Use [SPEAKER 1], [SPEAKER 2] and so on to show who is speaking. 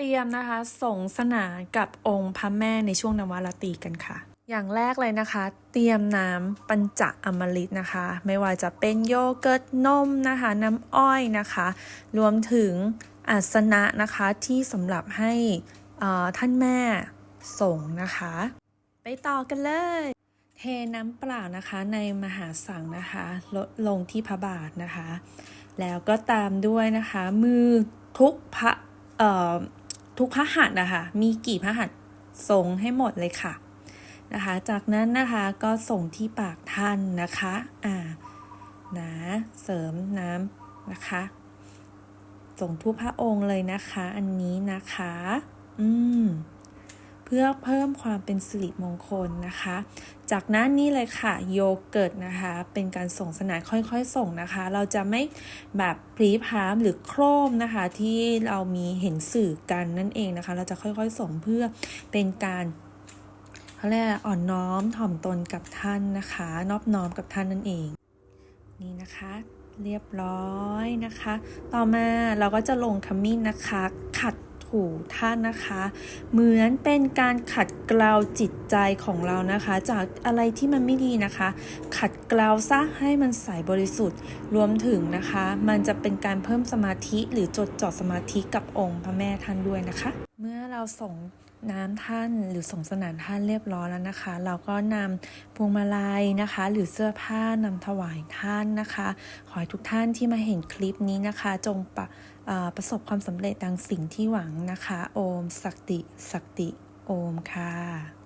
[SPEAKER 1] ตรียมนะคะส่งสนานกับองค์พระแม่ในช่วงนวราตรีกันค่ะ อย่างแรกเลยนะคะ เตรียมน้ำปัญจอมฤตนะคะ ไม่ว่าจะเป็นโยเกิร์ตนมนะคะ น้ำอ้อยนะคะ รวมถึงอาสนะนะคะที่สำหรับให้ท่านแม่ส่งนะคะ ไปต่อกันเลย เทน้ำเปล่านะคะในมหาสังนะคะลดลงที่พระบาทนะคะ แล้วก็ตามด้วยนะคะ มือทุกพระ ทุกพระหัตถ์นะคะ มีกี่พระหัตถ์ส่งให้หมดเลยค่ะนะคะ จากนั้นนะคะก็ส่งที่ปากท่านนะคะ อ่านะเสริมน้ำนะคะ ส่งทุกพระองค์เลยนะคะ อันนี้นะคะ อืม พื่อเพิ่มความเป็นสิริมงคลนะคะ จากนั้นนี่เลยค่ะโยเกิร์ตนะคะ เป็นการส่งสนานค่อยๆส่งนะคะ เราจะไม่แบบพรีพามหรือโครมนะคะ ที่เรามีเห็นสื่อกันนั่นเองนะคะ เราจะค่อยๆส่งเพื่อเป็นการเขาเรียกอ่อนน้อมถ่อมตนกับท่านนะคะ นอบน้อมกับท่านนั่นเอง นี่นะคะเรียบร้อยนะคะ ต่อมาเราก็จะลงขมิ้นนะคะ ขัด ถูท่านนะคะ เหมือนเป็นการขัดเกลาจิตใจของเรานะคะ จากอะไรที่มันไม่ดีนะคะ ขัดเกลาซะให้มันใสบริสุทธิ์รวมถึงนะคะ มันจะเป็นการเพิ่มสมาธิหรือจดจ่อสมาธิกับองค์พระแม่ท่านด้วยนะคะ เมื่อเราส่ง น้ำท่านหรือส่งสนานท่านเรียบร้อยแล้วนะคะ เราก็นำพวงมาลัยนะคะ หรือเสื้อผ้านำถวายท่านนะคะ ขอให้ทุกท่านที่มาเห็นคลิปนี้นะคะ จงประประสบความสำเร็จดังสิ่งที่หวังนะคะ โอม สักติ สักติ โอมค่ะ